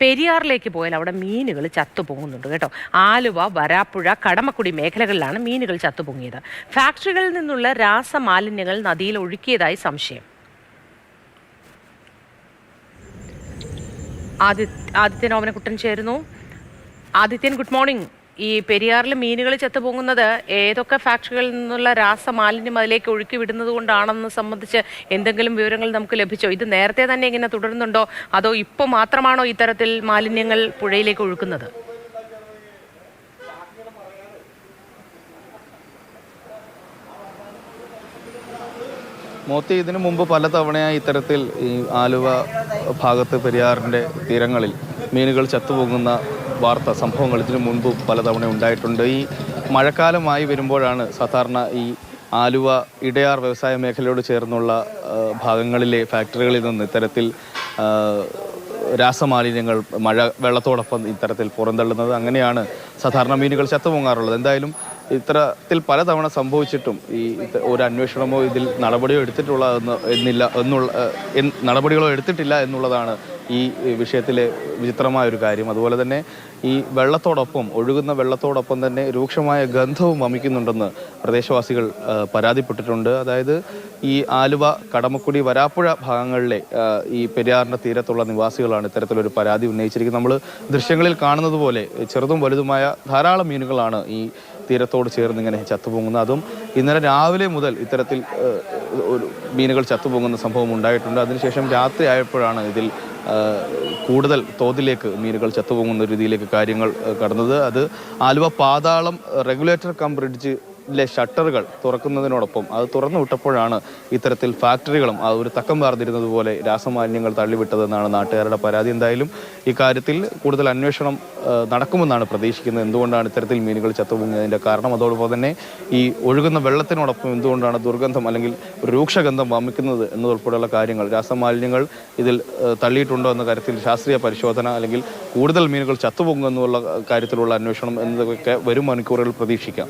പെരിയാറിലേക്ക് പോയാൽ അവിടെ മീനുകൾ ചത്തുപൊങ്ങുന്നുണ്ട് കേട്ടോ. ആലുവ വരാപ്പുഴ കടമക്കുടി മേഖലകളിലാണ് മീനുകൾ ചത്തുപൊങ്ങിയത് ഫാക്ടറികളിൽ നിന്നുള്ള രാസമാലിന്യങ്ങൾ നദിയിൽ ഒഴുക്കിയതായി സംശയം. ആദിത്യ ആദിത്യൻ ഓമനക്കുട്ടൻ ചേരുന്നു. ആദിത്യൻ ഗുഡ് മോർണിംഗ് ഈ പെരിയാറിൽ മീനുകൾ ചത്തുപൊങ്ങുന്നത് ഏതൊക്കെ ഫാക്ടറികളിൽ നിന്നുള്ള രാസമാലിന്യം അതിലേക്ക് ഒഴുക്കി വിടുന്നത് കൊണ്ടാണെന്ന് സംബന്ധിച്ച് എന്തെങ്കിലും വിവരങ്ങൾ നമുക്ക് ലഭിച്ചോ? ഇത് നേരത്തെ തന്നെ ഇങ്ങനെ തുടരുന്നുണ്ടോ? അതോ ഇപ്പോൾ മാത്രമാണോ ഇത്തരത്തിൽ മാലിന്യങ്ങൾ പുഴയിലേക്ക് ഒഴുക്കുന്നത്? മോത്തി ഇതിനു മുമ്പ് പലതവണയായി ഇത്തരത്തിൽ ഈ ആലുവ ഭാഗത്ത് പെരിയാറിന്റെ തീരങ്ങളിൽ മീനുകൾ ചത്തുപൊങ്ങുന്ന വാർത്ത സംഭവങ്ങൾ ഇതിനു മുൻപ് പലതവണ ഉണ്ടായിട്ടുണ്ട്. ഈ മഴക്കാലമായി വരുമ്പോഴാണ് സാധാരണ ഈ ആലുവ ഇടയാർ വ്യവസായ മേഖലയോട് ചേർന്നുള്ള ഭാഗങ്ങളിലെ ഫാക്ടറികളിൽ നിന്ന് ഇത്തരത്തിൽ രാസമാലിന്യങ്ങൾ മഴ വെള്ളത്തോടൊപ്പം ഇത്തരത്തിൽ പുറന്തള്ളുന്നത്. അങ്ങനെയാണ് സാധാരണ മീനുകൾ ചത്തുപൊങ്ങാറുള്ളത് എന്തായാലും ഇത്തരത്തിൽ പലതവണ സംഭവിച്ചിട്ടും ഈ ഒരു അന്വേഷണമോ ഇതിൽ നടപടിയോ എടുത്തിട്ടുള്ള എന്ന് എന്നില്ല എന്നുള്ള നടപടികളോ എടുത്തിട്ടില്ല എന്നുള്ളതാണ് ഈ വിഷയത്തിലെ വിചിത്രമായൊരു കാര്യം. അതുപോലെ തന്നെ ഈ വെള്ളത്തോടൊപ്പം ഒഴുകുന്ന വെള്ളത്തോടൊപ്പം തന്നെ രൂക്ഷമായ ഗന്ധവും വമിക്കുന്നുണ്ടെന്ന് പ്രദേശവാസികൾ പരാതിപ്പെട്ടിട്ടുണ്ട്. അതായത് ഈ ആലുവ കടമക്കുടി വരാപ്പുഴ ഭാഗങ്ങളിലെ ഈ പെരിയാറിന്റെ തീരത്തുള്ള നിവാസികളാണ് ഇത്തരത്തിലൊരു പരാതി ഉന്നയിച്ചിരിക്കുന്നത്. നമ്മൾ ദൃശ്യങ്ങളിൽ കാണുന്നത് പോലെ ചെറുതും വലുതുമായ ധാരാളം മീനുകളാണ് ഈ തീരത്തോട് ചേർന്ന് ഇങ്ങനെ ചത്തുപൊങ്ങുന്നത്. അതും ഇന്നലെ രാവിലെ മുതൽ ഇത്തരത്തിൽ ഒരു മീനുകൾ ചത്തുപൊങ്ങുന്ന സംഭവം ഉണ്ടായിട്ടുണ്ട്. അതിനുശേഷം രാത്രി ആയപ്പോഴാണ് ഇതിൽ കൂടുതൽ തോതിലേക്ക് മീനുകൾ ചത്തുപൊങ്ങുന്ന രീതിയിലേക്ക് കാര്യങ്ങൾ കടന്നത്. അത് ആലുവ പാതാളം റെഗുലേറ്റർ കം ബ്രിഡ്ജിലെ ഷട്ടറുകൾ തുറക്കുന്നതിനോടൊപ്പം അത് തുറന്നു വിട്ടപ്പോഴാണ് ഇത്തരത്തിൽ ഫാക്ടറികളും അത് ഒരു തക്കം പാർന്നിരുന്നത് പോലെ രാസമാലിന്യങ്ങൾ തള്ളിവിട്ടതെന്നാണ് നാട്ടുകാരുടെ പരാതി. എന്തായാലും ഇക്കാര്യത്തിൽ കൂടുതൽ അന്വേഷണം നടക്കുമെന്നാണ് പ്രതീക്ഷിക്കുന്നത്. എന്തുകൊണ്ടാണ് ഇത്തരത്തിൽ മീനുകൾ ചത്തുപൊങ്ങിയതിന്റെ കാരണം? അതോടൊപ്പം തന്നെ ഈ ഒഴുകുന്ന വെള്ളത്തിനോടൊപ്പം എന്തുകൊണ്ടാണ് ദുർഗന്ധം അല്ലെങ്കിൽ രൂക്ഷഗന്ധം വമിക്കുന്നത് എന്നതുൾപ്പെടെയുള്ള കാര്യങ്ങൾ? രാസമാലിന്യങ്ങൾ ഇതിൽ തള്ളിയിട്ടുണ്ടോ എന്ന കാര്യത്തിൽ ശാസ്ത്രീയ പരിശോധന അല്ലെങ്കിൽ കൂടുതൽ മീനുകൾ ചത്തുപൊങ്ങുമെന്നുള്ള കാര്യത്തിലുള്ള അന്വേഷണം എന്നതൊക്കെ വരും മണിക്കൂറുകൾ പ്രതീക്ഷിക്കാം.